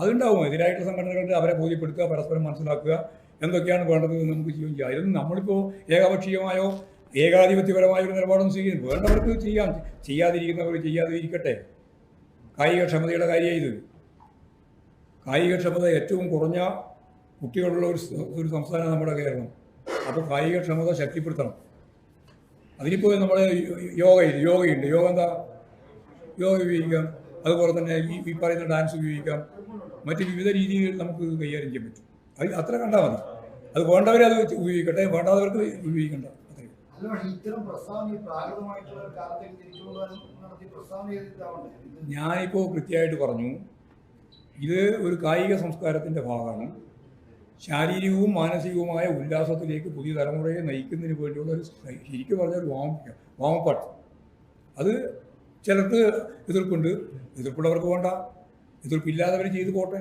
അതുണ്ടാവും. എതിരായിട്ടുള്ള സംഘടനകളുടെ അവരെ ബോധ്യപ്പെടുത്തുക പരസ്പരം മനസ്സിലാക്കുക എന്തൊക്കെയാണ് വേണ്ടത് നമുക്ക് ചെയ്യുകയും ചെയ്യാം. ഇതൊന്നും നമ്മളിപ്പോൾ ഏകപക്ഷീയമായോ ഏകാധിപത്യപരമായ ഒരു നിലപാടൊന്നും സ്വീകരിക്കും വേണ്ടവർക്ക് ചെയ്യാം. ചെയ്യാതിരിക്കുന്നവർ ചെയ്യാതിരിക്കട്ടെ. കായികക്ഷമതയുടെ കാര്യമാണ് ഇത്. കായികക്ഷമത ഏറ്റവും കുറഞ്ഞ കുട്ടികളുള്ള ഒരു ഒരു സംസ്ഥാനം നമ്മുടെ കേരളം. അപ്പോൾ കായികക്ഷമത ശക്തിപ്പെടുത്തണം. അതിനിപ്പോൾ നമ്മുടെ യോഗ യോഗയുണ്ട്. യോഗ എന്താ? യോഗ ഉപയോഗിക്കാം. അതുപോലെ തന്നെ ഈ പറയുന്ന ഡാൻസ് ഉപയോഗിക്കാം. മറ്റ് വിവിധ രീതിയിൽ നമുക്ക് കൈകാര്യം ചെയ്യാൻ പറ്റും. അത് അത്ര കണ്ടാൽ മതി. അത് വേണ്ടവരെ അത് ഉപയോഗിക്കട്ടെ വേണ്ടാത്തവർക്ക് ഉപയോഗിക്കണ്ട. ഞാനിപ്പോൾ കൃത്യമായിട്ട് പറഞ്ഞു ഇത് ഒരു കായിക സംസ്കാരത്തിന്റെ ഭാഗമാണ്. ശാരീരികവും മാനസികവുമായ ഉല്ലാസത്തിലേക്ക് പുതിയ തലമുറയെ നയിക്കുന്നതിന് വേണ്ടിയുള്ള ഒരു ശരിക്കും പറഞ്ഞ ഒരു വാമ വാമപ്പാട്ട്. അത് ചിലർക്ക് എതിർപ്പുണ്ട് എതിർപ്പുള്ളവർക്ക് വേണ്ട. എതിർപ്പില്ലാത്തവർ ചെയ്തു പോട്ടെ?